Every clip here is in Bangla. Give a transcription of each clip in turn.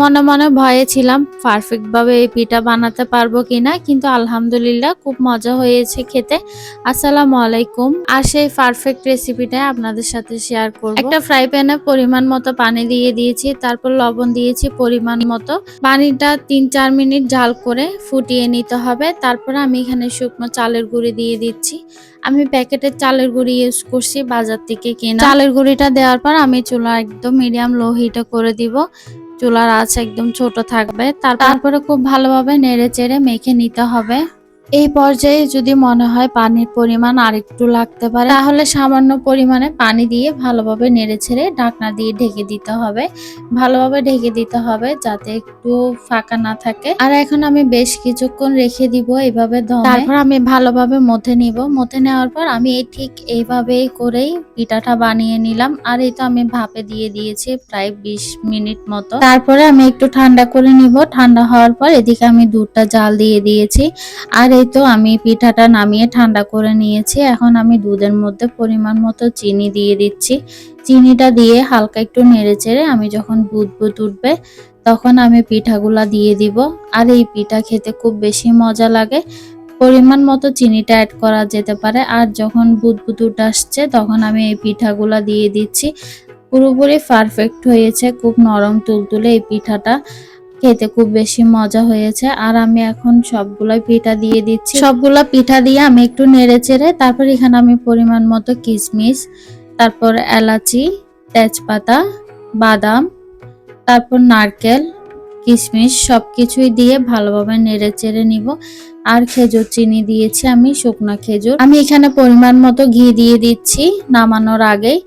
মনে মনে ভয়ে ছিলাম পারফেক্ট ভাবে এই পিঠা বানাতে পারব কিনা, কিন্তু আলহামদুলিল্লাহ খুব মজা হয়েছে খেতে। আসসালামু আলাইকুম। আর সেই পারফেক্ট রেসিপিটা আপনাদের সাথে শেয়ার করব। একটা ফ্রাই প্যানে পরিমাণ মতো পানি দিয়ে দিয়েছি, তারপর লবণ দিয়েছি পরিমাণ মতো। পানিটা তিন চার মিনিট জাল করে ফুটিয়ে নিতে হবে। তারপর আমি এখানে শুকনো চালের গুঁড়ি দিয়ে দিচ্ছি। আমি প্যাকেটের চালের গুঁড়ি ইউজ করছি বাজার থেকে কেনা। চালের গুঁড়িটা দেওয়ার পর আমি চুলা একদম মিডিয়াম লো হিটে করে দিব। চুলার আঁচ একদম ছোট থাকবে। তারপরে খুব ভালোভাবে নেড়ে চেড়ে মেখে নিতে হবে। এই পর্যায়ে যদি মনে হয় পানির পরিমাণ আরেকটু লাগতে পারে, তাহলে সামান্য পরিমাণে পানি দিয়ে ভালোভাবে নেড়ে ছেড়ে ঢাকনা দিয়ে ঢেকে দিতে হবে। ভালোভাবে ঢেকে দিতে হবে যাতে একটু ফাঁকা না থাকে। আর এখন আমি বেশ কিছুক্ষণ রেখে দিব এইভাবে তারপর আমি ভালোভাবে মথে নিব। মথে নেওয়ার পর আমি ঠিক এইভাবেই করেই পিঠাটা বানিয়ে নিলাম। আর এই তো আমি ভাপে দিয়ে দিয়েছি প্রায় বিশ মিনিট মতো। তারপরে আমি একটু ঠান্ডা করে নিব। ঠান্ডা হওয়ার পর এদিকে আমি দুধটা জাল দিয়ে দিয়েছি। আর এই তো আমি পিঠাটা নামিয়ে ঠান্ডা করে নিয়েছি। এখন আমি দুধের মধ্যে পরিমাণ মতো চিনি দিয়ে দিচ্ছি। চিনিটা দিয়ে হালকা একটু নেড়ে চেড়ে আমি যখন বুদ বুদ উঠবে তখন আমি পিঠাগুলা দিয়ে দিব। আর এই পিঠা খেতে খুব বেশি মজা লাগে। পরিমাণ মতো চিনিটা অ্যাড করা যেতে পারে। আর যখন বুদবুদ উঠে আসছে তখন আমি এই পিঠাগুলা দিয়ে দিচ্ছি। পুরোপুরি পারফেক্ট হয়েছে। খুব নরম তুলতুলে এই পিঠাটা। খেতে খুব বেশি মজা হয়েছে। আর আমি এখন সবগুলাই পিঠা দিয়ে দিচ্ছি। সবগুলা পিঠা দিয়ে আমি একটু নেড়ে চেড়ে তারপর এখানে আমি পরিমাণ মতো কিশমিশ তারপর এলাচি, তেজপাতা, বাদাম, তারপর নারকেল কিশমিশ সব কিছুই দিয়ে ভালোভাবে নেড়ে চেড়ে নিব। আর খেজুর চিনি দিয়েছি আমি, শুকনো খেজুর। আমি এখানে পরিমাণ মতো ঘি দিয়ে দিচ্ছি নামানোর আগেই।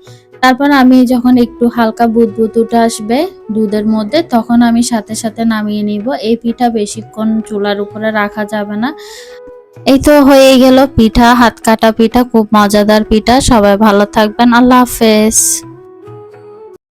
তারপর আমি যখন একটু হালকা বুদবুদ উঠে আসবে দুধের মধ্যে, তখন আমি সাথে সাথে নামিয়ে নিব। এই পিঠা বেশিক্ষণ চুলার উপরে রাখা যাবে না। এই তো হয়ে গেল পিঠা, হাত কাটা পিঠা, খুব মজাদার পিঠা। সবাই ভালো থাকবেন। আল্লাহ হাফেজ।